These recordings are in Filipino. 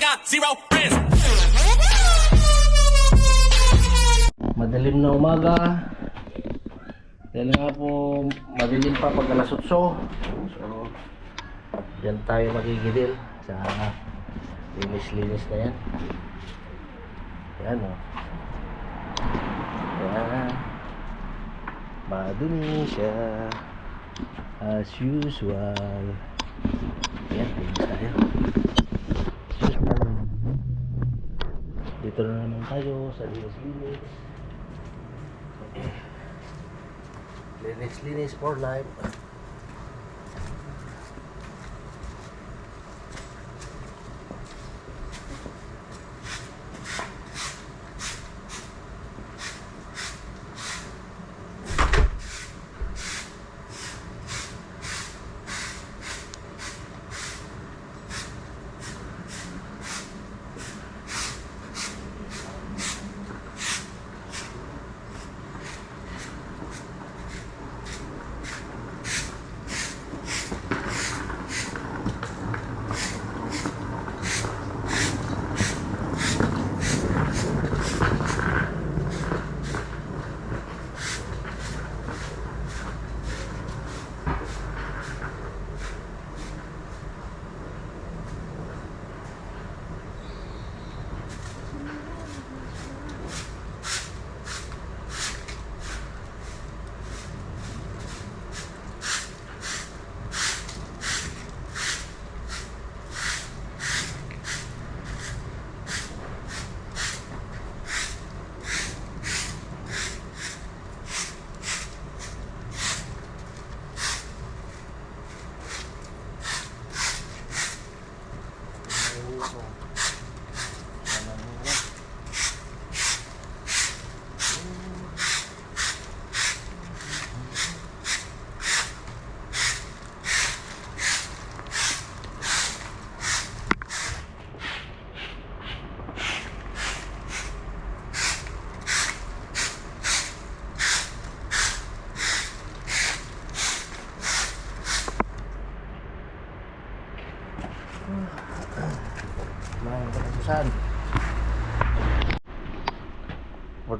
got zero friends. Madilim na umaga. Dahil nga po, madilim pa pag alas 8. So, yan tayo magigidil sa linis-linis na yan. Yan o. Yan. Madumi siya. As usual. Yan, linis tayo. Dito na naman tayo sa linis-linis. Linis-linis for life.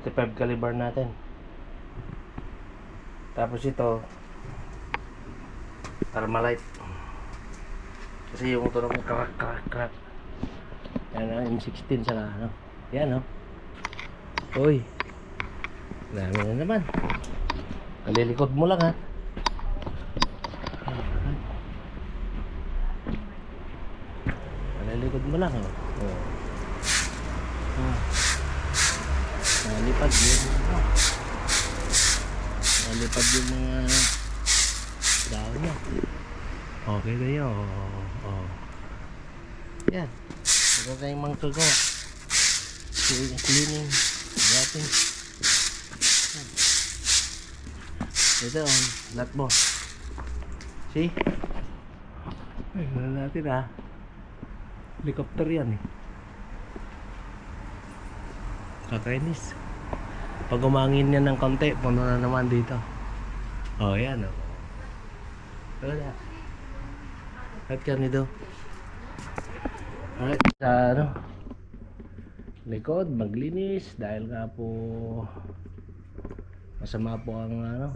45 caliber natin. Tapos ito Thermalite. Kasi yung tunog mo crack crack crack. Yan ang M16 sa ano. Yan oh. Uy. Dami na naman. Kalilikod mo lang ha. Kalilikod mo lang oh. oh. Ah. Nalipad yung ano. Nalipad yung mga dahon niya. Okay kayo. Oh, oh. Yan. Ito tayong kagawa. Cleaning, wrapping. Ito, oh, lahat mo. See? Ay, wala natin ah. Helicopter yan eh. Kakainis. Pag umangin yan ng konti, puno na naman dito. Oh, yan oh. Wala. At ka nito. Alright, sa ano? Likod, maglinis dahil nga po masama po ang ano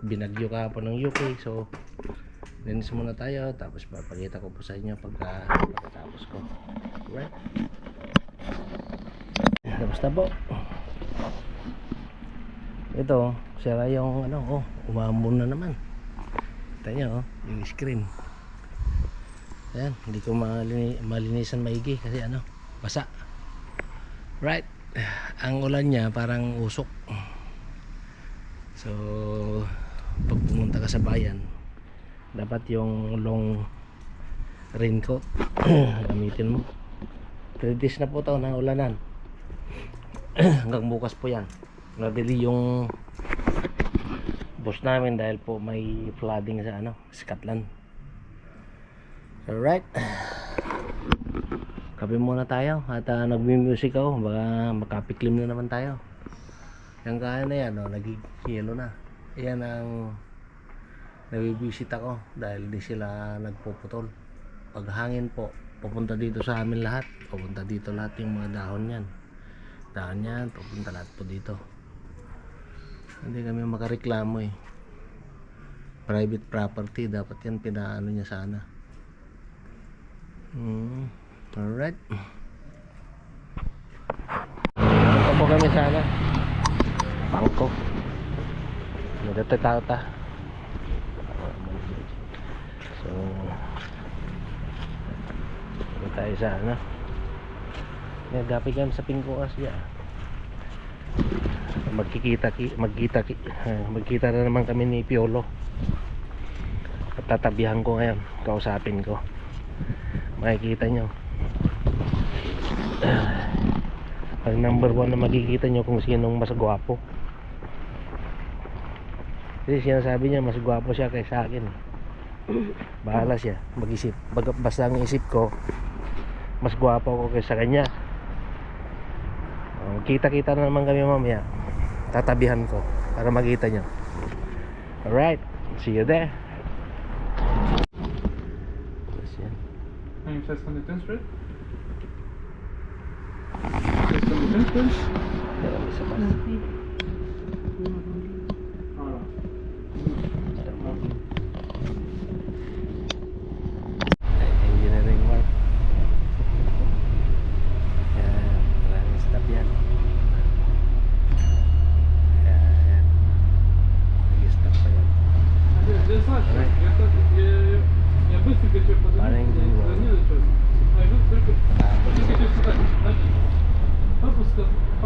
binagyo ka po ng UK so linis muna tayo tapos papakita ko po sa inyo pagka pagkatapos ko right tapos na po ito sira yung ano oh umambon na naman. Kita oh yung screen. Ayan hindi ko malini, malinisan maigi kasi ano basa. Right ang ulan niya parang usok. So pag pumunta ka sa bayan dapat yung long raincoat gamitin mo. 3 days na po to na ulanan. Hanggang bukas po yan nabili yung boss namin dahil po may flooding sa ano Scotland alright kape muna tayo at uh, nagmi-music ako baka makapiklim na naman tayo yung kaya na yan oh, nagigilo na yan ang nabibisit ako dahil di sila nagpuputol pag hangin po pupunta dito sa amin lahat. Pupunta dito lahat yung mga dahon yan. Dahon yan, pupunta lahat po dito. Hindi kami makareklamo eh. Private property, dapat yan pinaano niya sana. Hmm. Alright. Ano po kami sana? Bangkok. Nagata tao ta. So, Dito tayo sa ano. Dapat kami sa Pingkuas ya. Magkikita ki, magkita ki, eh, magkita na naman kami ni Piolo. At tatabihan ko ngayon, kausapin ko. Makikita nyo. Ang number one na makikita nyo kung sinong mas gwapo. Kasi sinasabi niya mas gwapo siya kaysa akin. eh. Bahala siya mag-isip. Basta ang isip ko, mas gwapo ako kaysa kanya. Oh, Kita-kita na naman kami mamaya. Tatabihan ko para makita nyo. Alright, see you there. Tapos yan. Kan je 610 straight? 610 straight? Meron isa pa. Ja.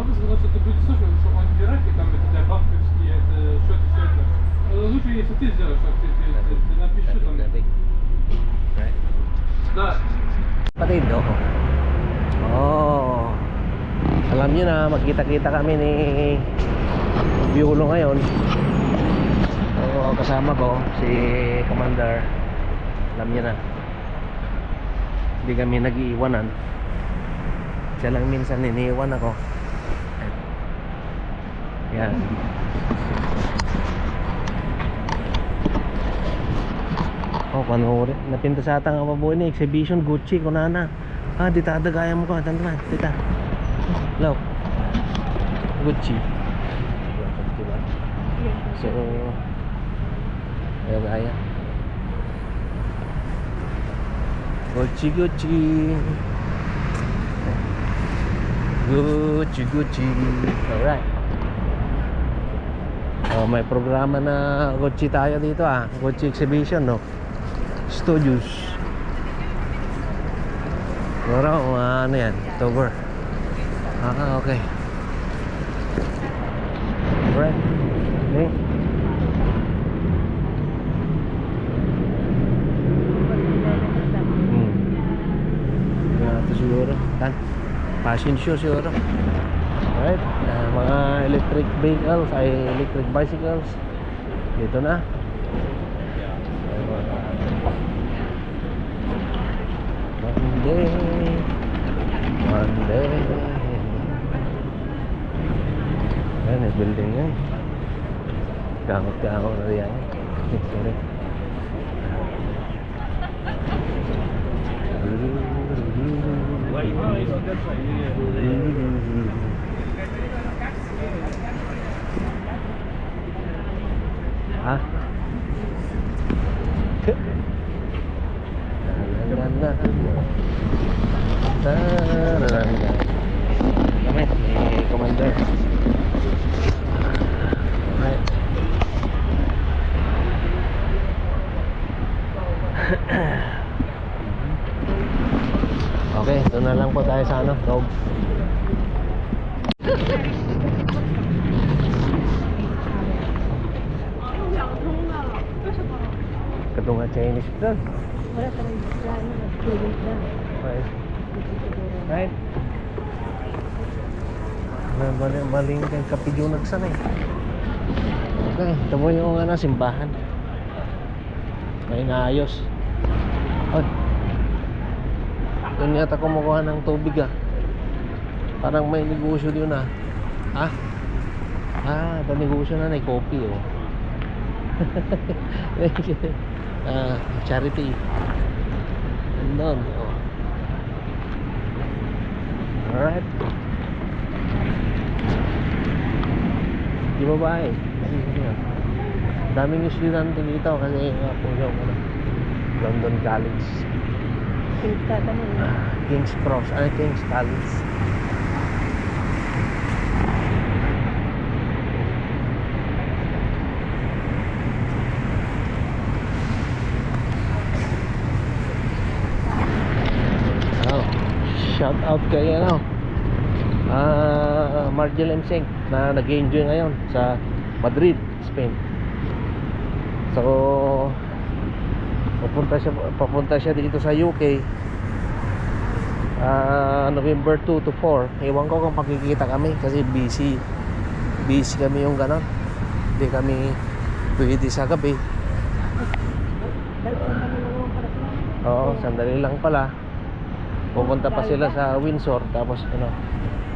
сказал, папа сказал, что это будет сложно, потому что он не раки там эти для банковские, это что-то, все это. А Лучше, если ты сделаешь, так ты, ты, ты, ты напиши там. Dating. Right? Да, Kapatid, oo. Oh. Alam niyo na, magkita-kita kami ni Biolo ngayon. So, kasama ko, si Commander. Alam niyo na. Hindi kami nag-iiwanan. Siya lang minsan iniiwan ako. Yan. Oh, panoorin. Napinta sa atang mabuhay ni exhibition Gucci kunana. Ah, di ta gaya mo ko, teman-teman. Dita. Look. Gucci. Diba? So, ayan gaya. Gucci, Gucci. Gucci, Gucci. Alright. Oh, may programa na Gucci tayo dito ah. Gucci exhibition, no? Studios. Siguro, mga ano yan, October. Ah, okay. Alright. Okay. Hmm. Ito siguro. Tan. Fashion show siguro. Alright. Ah, mga electric vehicles, ay electric bicycles. Dito na. Ay, mga- One day, one day. Ayan, may building yan. Gamot-gamot na yan. Sorry. Ha? Na, na, na. Tararanga. Kami, ni Commander. Okay, doon na lang po tayo sa ano, Rogue. Doon. Wala talagang plano na student lang. Right. Right. Na maling maling kang kapidyo nagsanay. Okay, tamo yung ano simbahan. May naayos. Oh. Doon yata kumukuha ng tubig ah. Parang may negosyo yun ah. Ha? Ah, ito negosyo na may kopi oh. uh, charity. Andun oh. alright. Di ba ba eh ano daming estudyante dito kasi uh, puno ko na London College. King's ah, Cross. Ano King's College. Shout out kay ano, ah, Margel M. na nag-enjoy ngayon sa Madrid, Spain. So, papunta siya papunta siya dito sa UK ah November 2 to 4 ewan ko kung pagkikita kami kasi busy busy kami yung ganon hindi kami pwede sa gabi oo sandali lang pala pupunta pa sila sa Windsor tapos ano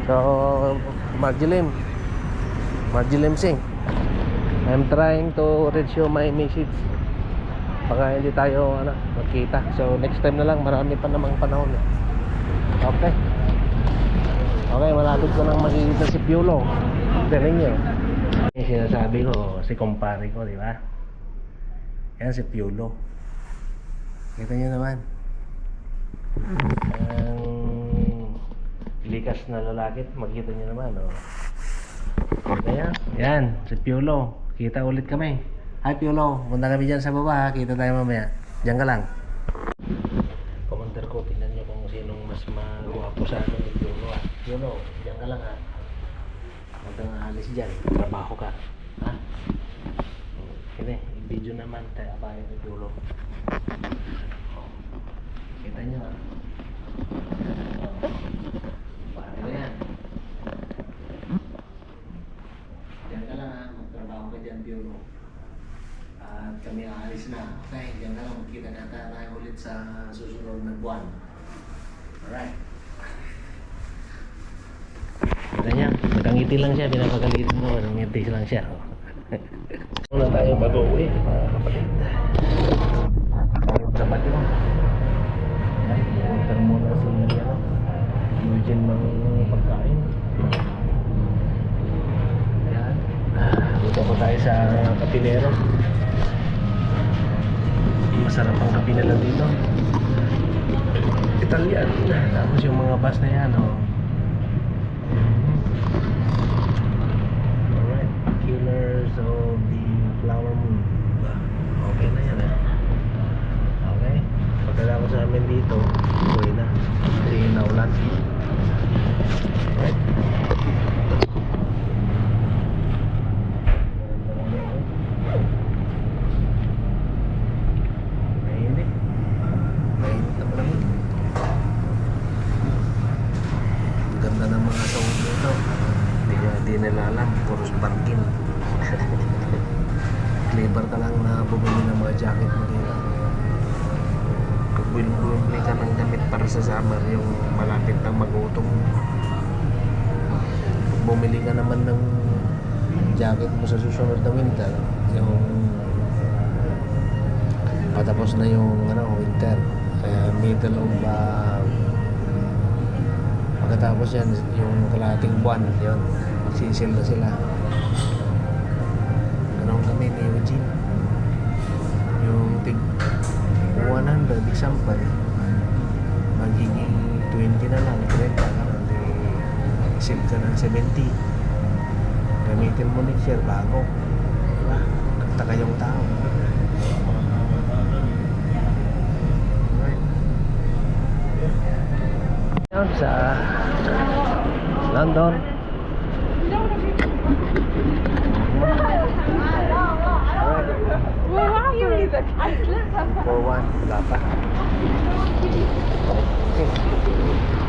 so Marjelim Marjelim Singh. I'm trying to reach you my message. Baka hindi tayo ano, magkita. So next time na lang marami pa namang panahon. Eh. okay. Okay malapit ko nang makikita si Piolo. Telling nyo yung sinasabi ko si kumpare ko di ba? Yan si Piolo. Kita nyo naman ang likas na lalaki makita nyo naman oh. Ayan, yan, si Piolo. Kita ulit kami. Hi Piolo, punta kami dyan sa baba ha. Kita tayo mamaya. Diyan ka lang. Commander ko, tingnan nyo kung sinong mas magwapo sa akin ni Piolo ha. Piolo, diyan ka lang ha. Huwag kang aalis dyan. Trabaho ka. Ha? Hindi, i-video naman tayo tayo ni Piolo. Kita nyo ha. Paano yan? Diyan ka lang ha, magtrabaho ka dyan, Piolo. At kami aalis na. Okay, diyan ka lang, magkita na tayo ulit sa susunod na buwan. Alright. Kita niya, nagangiti lang siya, pinapagalitan mo, nangiti lang siya. Muna tayo mag-uwi, mga kapatid. Sa pati i-order muna si Eugene ng pagkain. Ayan. Dito po tayo sa Kapinero. Masarap ang kape nila dito. Italian. Tapos yung mga bus na yan, oh. Alright. Killers of the Flower Moon. Okay na yan, eh. Okay. Pagkala ko sa amin dito, uwi na. Kasi naulan. Alright. Mainit. Mainit na malamig. Ang ganda ng mga sound nito. Hindi, hindi nila alam. Puros barkin. Clever ka lang na bumili ng mga jacket mo dito. Pag bum- bumili ka ng damit para sa summer, yung malapit ng magutong. Pag bumili ka naman ng jacket mo sa susunod na winter, yung patapos na yung ano, winter. Kaya middle of uh, pagkatapos yan, yung kalating buwan, yun, magsisil na sila. Ganun kami ni Eugene. Yung tig 100 example, magiging 20 na lang, 30 ka lang, di save ka ng 70. Gamitin mo next year bago. Diba? Nagtaka yung tao. Yun, sa London. Where are you? I slipped up. For one, wala pa. Okay.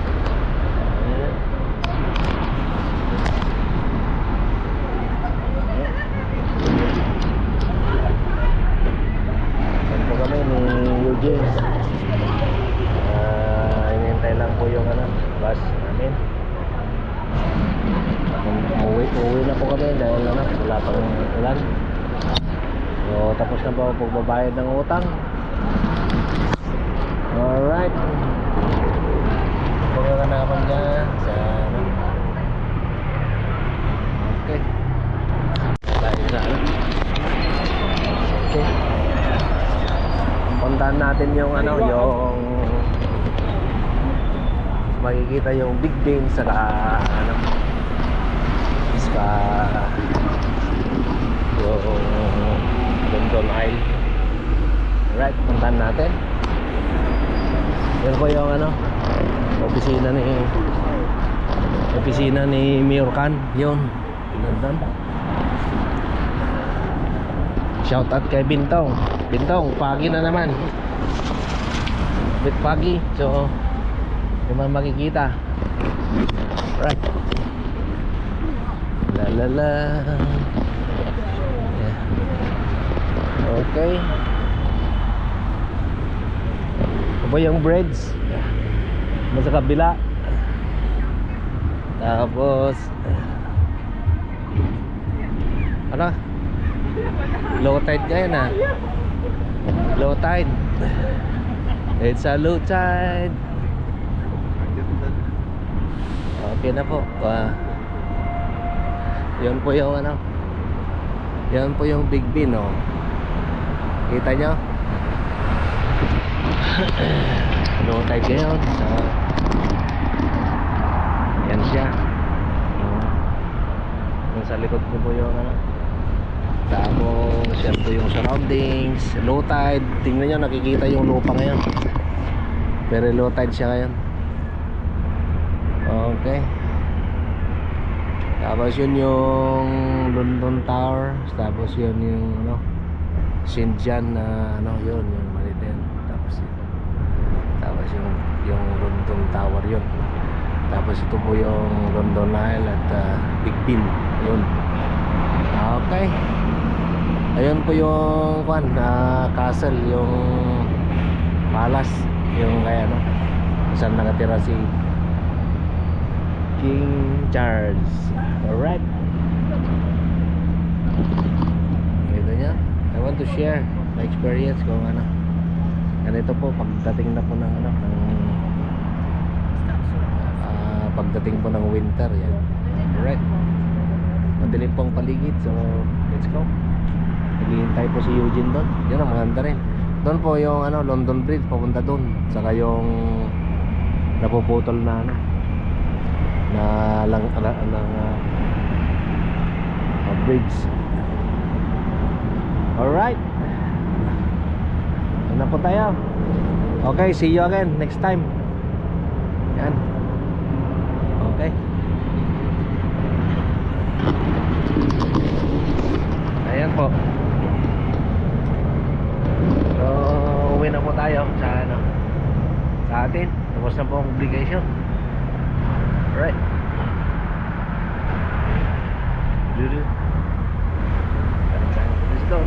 magbabayad ng utang. Alright. Puro ka naman dyan sa ano. okay. Tayo sa okay. Puntahan natin yung ano yung makikita yung big game sa ano. Sa yung London Isle. Right, puntahan natin. Yan po yung ano, opisina ni opisina ni Mayor Khan. Yun, London. Shout out kay Bintong. Bintong, pagi na naman. Bit pagi. So, hindi man makikita. Right. La la la. Okay. Ito po yung breads. Ano sa kabila. Tapos ano? Low tide ngayon ah. Low tide. It's a low tide. Okay na po. Ah. Yun po yung ano. Yan po yung Big Bean oh. Kita nyo? Low tide ngayon. So, yan siya. Yung sa likod ko po yung ano. Tapos yan po yung surroundings Low tide Tingnan nyo nakikita yung lupa ngayon Pero low tide siya ngayon Okay Tapos yun yung London Tower Tapos yun yung ano. John na ano yun yung maliit na yun. Tapos yun Tapos yung yung London Tower yun Tapos ito po yung London Isle at ah, Big Ben yun Okay Ayun po yung kwan, na castle, yung palace, yung kaya ano, saan nakatira si King Charles. Alright. Ito niya. I want to share my experience kung ano. Ganito po pagdating na po ng ano, ng ah, pagdating po ng winter, yan. Alright. Madilim pong paligid, so let's go. Naghihintay po si Eugene doon. Yun ang maganda rin. Doon po yung ano, London Bridge papunta doon. Saka yung napuputol na ano na lang na, na, na bridge. Alright. Na po tayo. Okay, see you again next time. Yan. Okay. Ayan po. So, uwi na po tayo sa ano sa atin. Tapos na po ang obligation. Alright. Dudu. Let's go.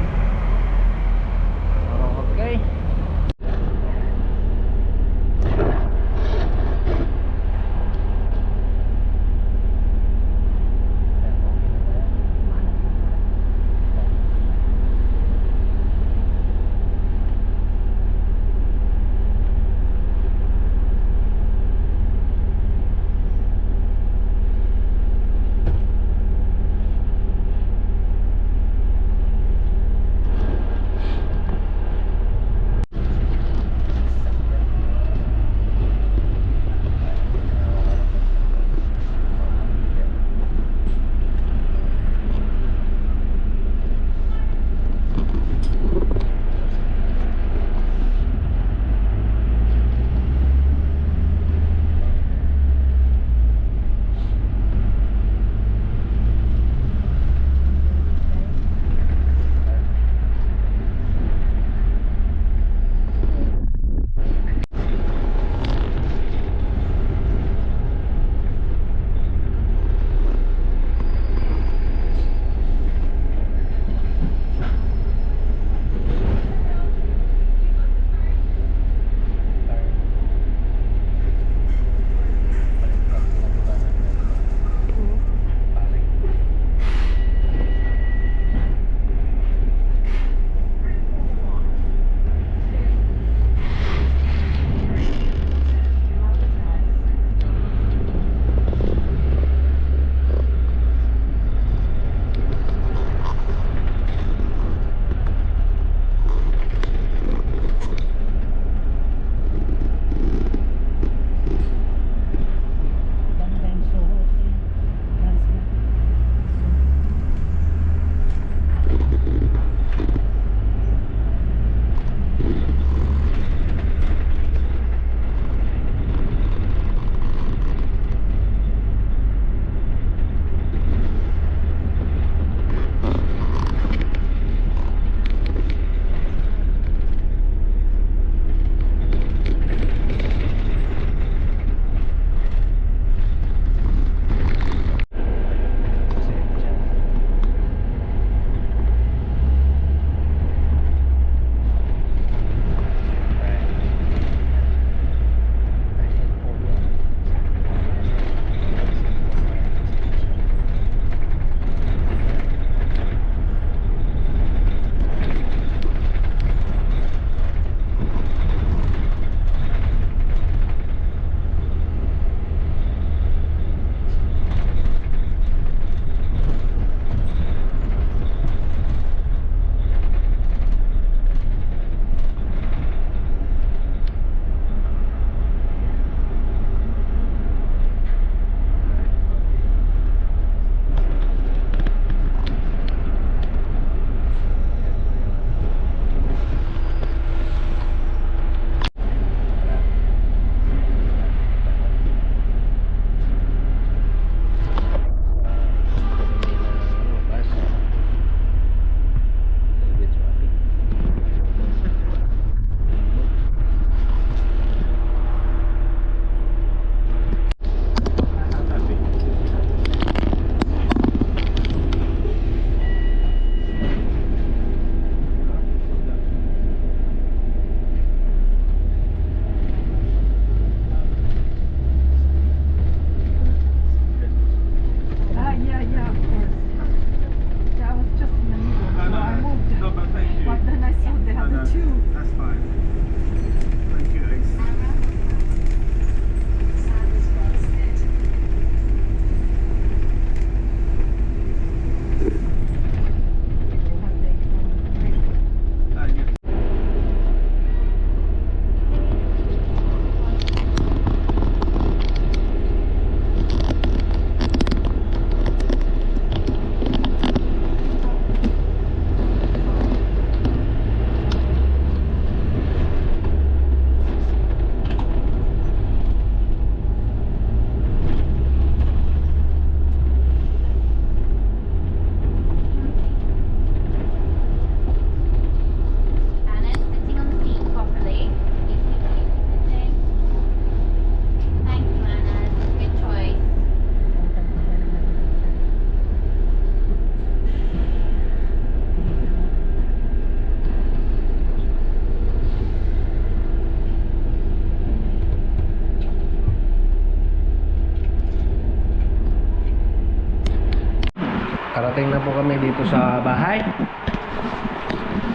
Nakarating na po kami dito sa bahay.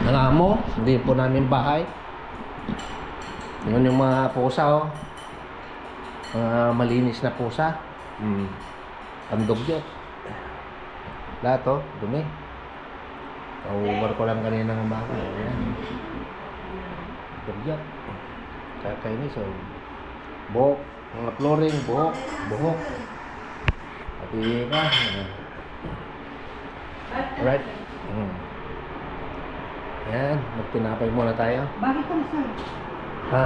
Ng amo, hindi po namin bahay. Yun yung mga pusa oh. Mga malinis na pusa. Hmm. Andog yun. Lahat oh, dumi. Kaubar ko lang kanina ng baka. Ayan. Andog yun. Kakainis oh. Buhok. Mga flooring, buhok. Buhok. Pati pa. ah. Right. Mm. Yan, magtinapay muna tayo. Bakit ka na sir? Ha?